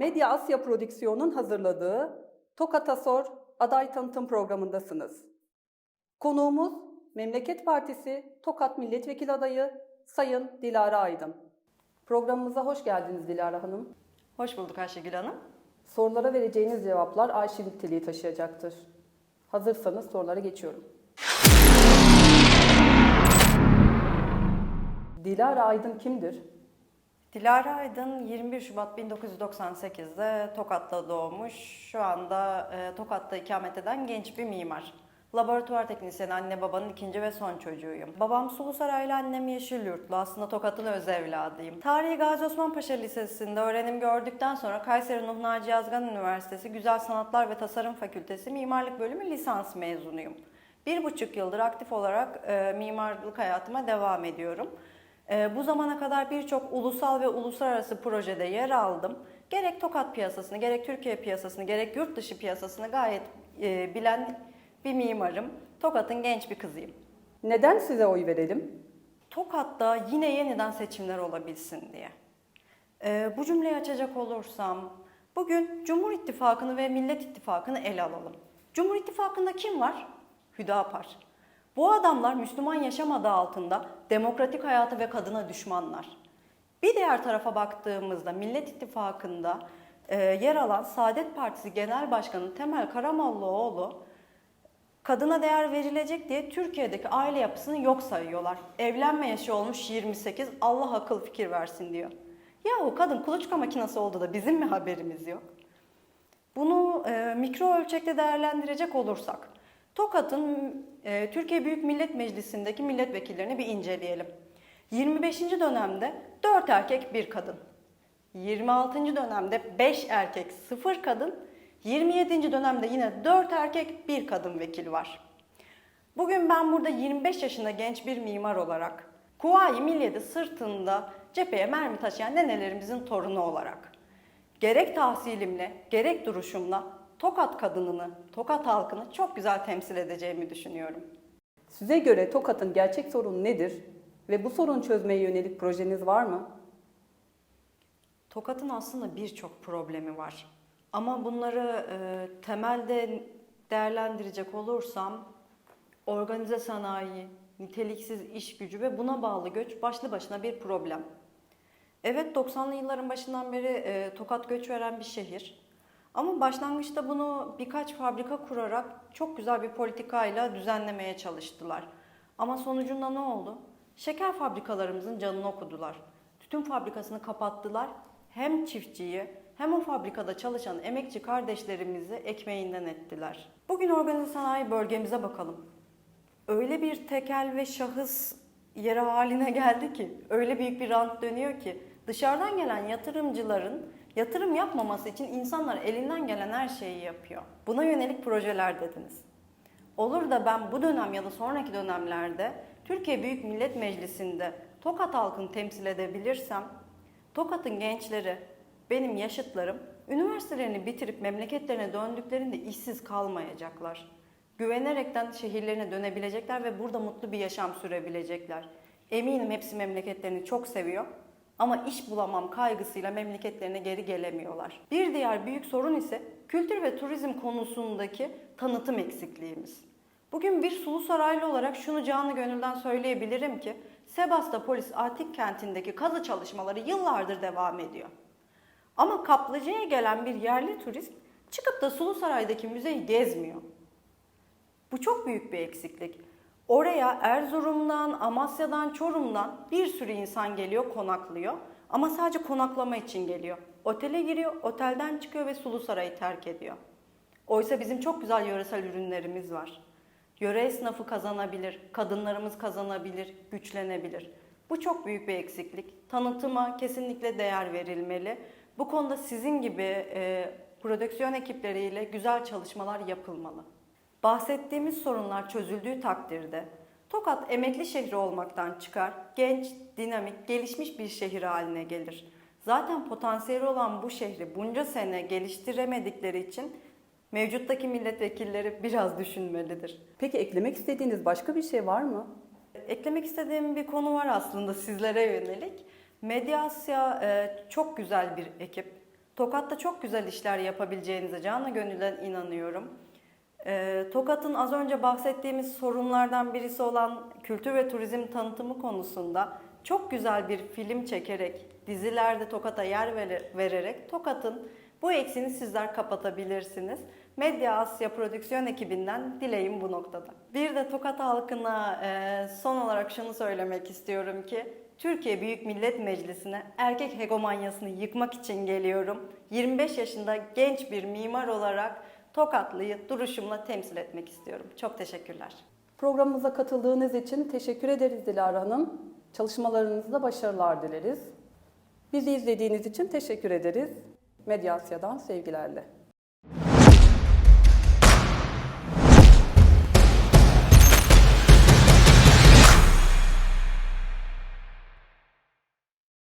Medya Asya Prodüksiyon'un hazırladığı Tokat'a Sor aday tanıtım programındasınız. Konuğumuz Memleket Partisi Tokat Milletvekili adayı Sayın Dilara Aydın. Programımıza hoş geldiniz Dilara Hanım. Hoş bulduk Ayşegül Hanım. Sorulara vereceğiniz cevaplar arşiv niteliği taşıyacaktır. Hazırsanız sorulara geçiyorum. Dilara Aydın kimdir? Dilara Aydın 21 Şubat 1998'de Tokat'ta doğmuş. Şu anda e, Tokat'ta ikamet eden genç bir mimar. Laboratuvar teknisyeni anne babanın ikinci ve son çocuğuyum. Babam Sulusaraylı, annem Yeşilyurtlu. Aslında Tokat'ın öz evladıyım. Tarihi Gazi Osman Paşa Lisesi'nde öğrenim gördükten sonra Kayseri Nuh Naci Yazgan Üniversitesi Güzel Sanatlar ve Tasarım Fakültesi Mimarlık Bölümü lisans mezunuyum. Bir buçuk yıldır aktif olarak e, mimarlık hayatıma devam ediyorum. Ee, Bu zamana kadar birçok ulusal ve uluslararası projede yer aldım. Gerek Tokat piyasasını, gerek Türkiye piyasasını, gerek yurt dışı piyasasını gayet e, bilen bir mimarım. Tokat'ın genç bir kızıyım. Neden size oy verelim? Tokat'ta yine yeniden seçimler olabilsin diye. Ee, bu cümleyi açacak olursam, bugün Cumhur İttifakı'nı ve Millet İttifakı'nı ele alalım. Cumhur İttifakı'nda kim var? Hüdapar. Bu adamlar Müslüman yaşam adı altında demokratik hayatı ve kadına düşmanlar. Bir diğer tarafa baktığımızda Millet İttifakı'nda e, yer alan Saadet Partisi Genel Başkanı Temel Karamollaoğlu kadına değer verilecek diye Türkiye'deki aile yapısını yok sayıyorlar. Evlenme yaşı olmuş 28, Allah akıl fikir versin diyor. Yahu kadın kuluçka makinesi oldu da bizim mi haberimiz yok? Bunu e, mikro ölçekte değerlendirecek olursak, Tokat'ın e, Türkiye Büyük Millet Meclisi'ndeki milletvekillerini bir inceleyelim. 25. dönemde 4 erkek 1 kadın. 26. dönemde 5 erkek 0 kadın. 27. dönemde yine 4 erkek 1 kadın vekil var. Bugün ben burada 25 yaşında genç bir mimar olarak Kuvayi Milliye'de sırtında cepheye mermi taşıyan nenelerimizin torunu olarak gerek tahsilimle gerek duruşumla Tokat kadınını, Tokat halkını çok güzel temsil edeceğimi düşünüyorum. Size göre Tokat'ın gerçek sorunu nedir ve bu sorunu çözmeye yönelik projeniz var mı? Tokat'ın aslında birçok problemi var. Ama bunları e, temelde değerlendirecek olursam organize sanayi, niteliksiz iş gücü ve buna bağlı göç başlı başına bir problem. Evet 90'lı yılların başından beri e, Tokat göç veren bir şehir. Ama başlangıçta bunu birkaç fabrika kurarak çok güzel bir politikayla düzenlemeye çalıştılar. Ama sonucunda ne oldu? Şeker fabrikalarımızın canını okudular. Tütün fabrikasını kapattılar. Hem çiftçiyi hem o fabrikada çalışan emekçi kardeşlerimizi ekmeğinden ettiler. Bugün organize sanayi bölgemize bakalım. Öyle bir tekel ve şahıs yeri haline geldi ki, öyle büyük bir rant dönüyor ki dışarıdan gelen yatırımcıların yatırım yapmaması için insanlar elinden gelen her şeyi yapıyor. Buna yönelik projeler dediniz. Olur da ben bu dönem ya da sonraki dönemlerde Türkiye Büyük Millet Meclisi'nde Tokat halkını temsil edebilirsem, Tokat'ın gençleri, benim yaşıtlarım üniversitelerini bitirip memleketlerine döndüklerinde işsiz kalmayacaklar. Güvenerekten şehirlerine dönebilecekler ve burada mutlu bir yaşam sürebilecekler. Eminim hepsi memleketlerini çok seviyor ama iş bulamam kaygısıyla memleketlerine geri gelemiyorlar. Bir diğer büyük sorun ise kültür ve turizm konusundaki tanıtım eksikliğimiz. Bugün bir sulu saraylı olarak şunu canı gönülden söyleyebilirim ki Sebastopolis Antik Kenti'ndeki kazı çalışmaları yıllardır devam ediyor. Ama kaplıcaya gelen bir yerli turist çıkıp da Sulu Saray'daki müzeyi gezmiyor. Bu çok büyük bir eksiklik. Oraya Erzurum'dan, Amasya'dan, Çorum'dan bir sürü insan geliyor, konaklıyor. Ama sadece konaklama için geliyor. Otele giriyor, otelden çıkıyor ve Sulu Saray'ı terk ediyor. Oysa bizim çok güzel yöresel ürünlerimiz var. Yöre esnafı kazanabilir, kadınlarımız kazanabilir, güçlenebilir. Bu çok büyük bir eksiklik. Tanıtıma kesinlikle değer verilmeli. Bu konuda sizin gibi e, prodüksiyon ekipleriyle güzel çalışmalar yapılmalı. Bahsettiğimiz sorunlar çözüldüğü takdirde Tokat emekli şehri olmaktan çıkar, genç, dinamik, gelişmiş bir şehir haline gelir. Zaten potansiyeli olan bu şehri bunca sene geliştiremedikleri için mevcuttaki milletvekilleri biraz düşünmelidir. Peki eklemek istediğiniz başka bir şey var mı? Eklemek istediğim bir konu var aslında sizlere yönelik. Medyasya e, çok güzel bir ekip. Tokat'ta çok güzel işler yapabileceğinize canı gönülden inanıyorum. Ee, Tokat'ın az önce bahsettiğimiz sorunlardan birisi olan kültür ve turizm tanıtımı konusunda çok güzel bir film çekerek, dizilerde Tokat'a yer vere- vererek Tokat'ın bu eksiğini sizler kapatabilirsiniz. Medya Asya Prodüksiyon ekibinden dileğim bu noktada. Bir de Tokat halkına e, son olarak şunu söylemek istiyorum ki Türkiye Büyük Millet Meclisi'ne erkek hegemonyasını yıkmak için geliyorum. 25 yaşında genç bir mimar olarak Tokatlı'yı duruşumla temsil etmek istiyorum. Çok teşekkürler. Programımıza katıldığınız için teşekkür ederiz Dilara Hanım. Çalışmalarınızda başarılar dileriz. Bizi izlediğiniz için teşekkür ederiz. Medyasya'dan sevgilerle.